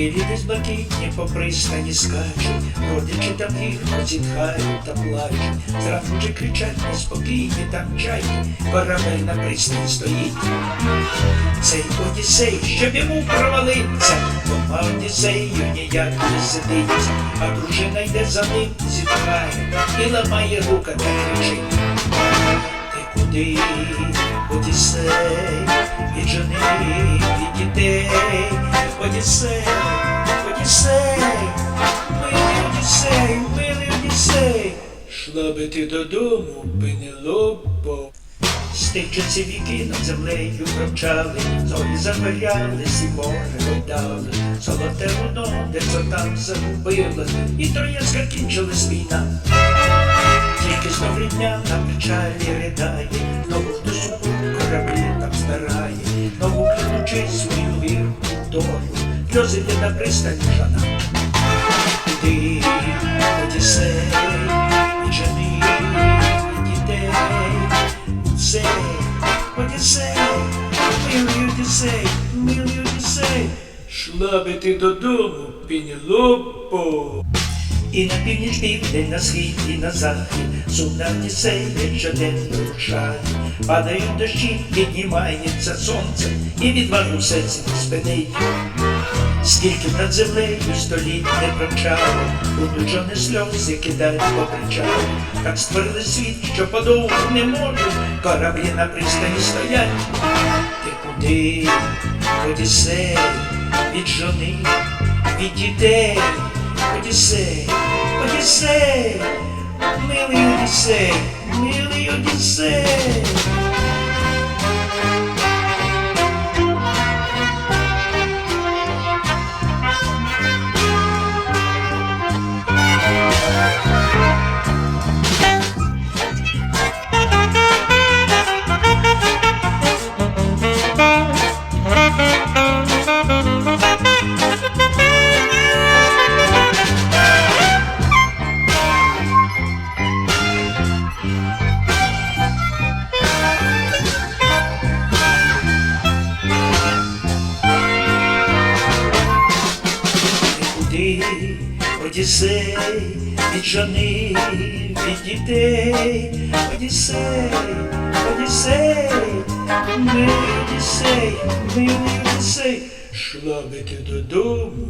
Хвилі десь блакитні по пристані скачуть, родичі там гірко зітхають та плачуть, зразу вже кричать неспокійні там чайки, корабель на пристані стоїть. Цей Одіссей, щоб йому провалиться, дома Одіссею ніяк не сидиться, а дружина йде за ним, зітхає і ламає рука та кричить. Ти куди, Одіссей, від жони, від дітей, Одіссей, Одіссей, милий Одіссей, милий Одіссей, шла би ти додому, Пенелопо. З часів віки над землею провчали, зорі загорялись і море гойдали, золоте воно, де там загубилось, і троянська кінчилась війна. Тільки знов рідня на печалі ридає, знову хтось у кораблі там збирає, знову клянучи свою вірку долю, сльози йде на пристані жана. Ти, Одіссей, Одіссей, милий Одіссей, шла би ти додому, Пенелопо. І на північ південь, на схід і на захід, сумна Одіссея щоденно рушає. Падають дощі, піднімається сонце, і відважу серце не спинить. Скільки б над землею століть не промчало, будуть жони сльози кидають по причалу. Так створили світ, що подовгу не можуть, кораблі на пристані стоять. Ти куди, Одіссей, від жони, від дітей, Одіссей, Одіссей, милий Одіссей, милий Одіссей. Одіссей, від жони, від дітей, Одіссей, Одіссей, милий Одіссей, милий Одіссей, шла би ти додому.